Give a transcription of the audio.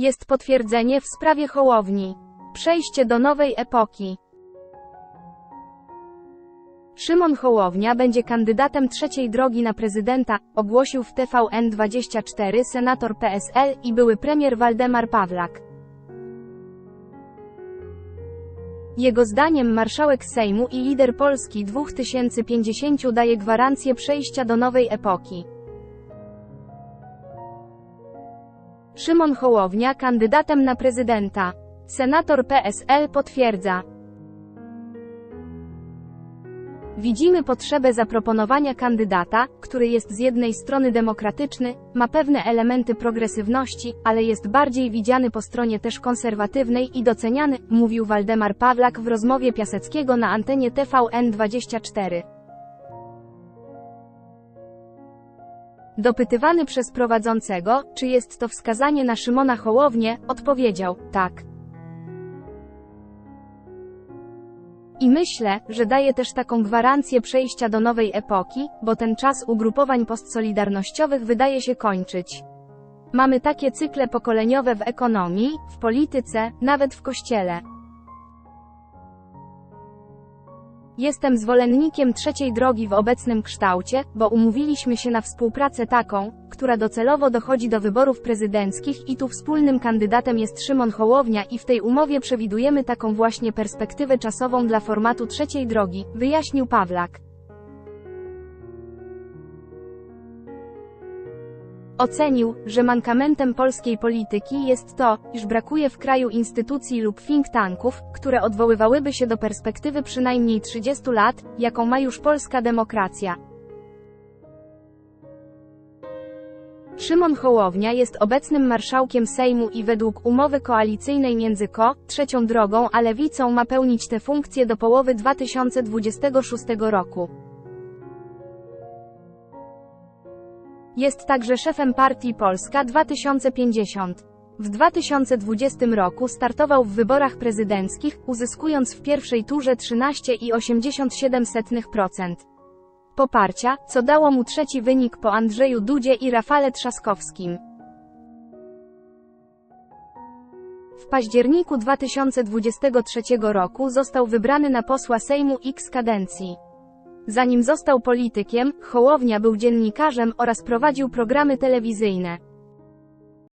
Jest potwierdzenie w sprawie Hołowni. Przejście do nowej epoki. Szymon Hołownia będzie kandydatem trzeciej drogi na prezydenta, ogłosił w TVN24 senator PSL i były premier Waldemar Pawlak. Jego zdaniem marszałek Sejmu i lider Polski 2050 daje gwarancję przejścia do nowej epoki. Szymon Hołownia kandydatem na prezydenta. Senator PSL potwierdza. Widzimy potrzebę zaproponowania kandydata, który jest z jednej strony demokratyczny, ma pewne elementy progresywności, ale jest bardziej widziany po stronie też konserwatywnej i doceniany, mówił Waldemar Pawlak w rozmowie Piaseckiego na antenie TVN24. Dopytywany przez prowadzącego, czy jest to wskazanie na Szymona Hołownię, odpowiedział, tak. I myślę, że daje też taką gwarancję przejścia do nowej epoki, bo ten czas ugrupowań postsolidarnościowych wydaje się kończyć. Mamy takie cykle pokoleniowe w ekonomii, w polityce, nawet w kościele. Jestem zwolennikiem trzeciej drogi w obecnym kształcie, bo umówiliśmy się na współpracę taką, która docelowo dochodzi do wyborów prezydenckich i tu wspólnym kandydatem jest Szymon Hołownia i w tej umowie przewidujemy taką właśnie perspektywę czasową dla formatu trzeciej drogi, wyjaśnił Pawlak. Ocenił, że mankamentem polskiej polityki jest to, iż brakuje w kraju instytucji lub think tanków, które odwoływałyby się do perspektywy przynajmniej 30 lat, jaką ma już polska demokracja. Szymon Hołownia jest obecnym marszałkiem Sejmu i według umowy koalicyjnej między KO, trzecią drogą a lewicą ma pełnić tę funkcję do połowy 2026 roku. Jest także szefem partii Polska 2050. W 2020 roku startował w wyborach prezydenckich, uzyskując w pierwszej turze 13,87% poparcia, co dało mu trzeci wynik po Andrzeju Dudzie i Rafale Trzaskowskim. W październiku 2023 roku został wybrany na posła Sejmu X kadencji. Zanim został politykiem, Hołownia był dziennikarzem oraz prowadził programy telewizyjne.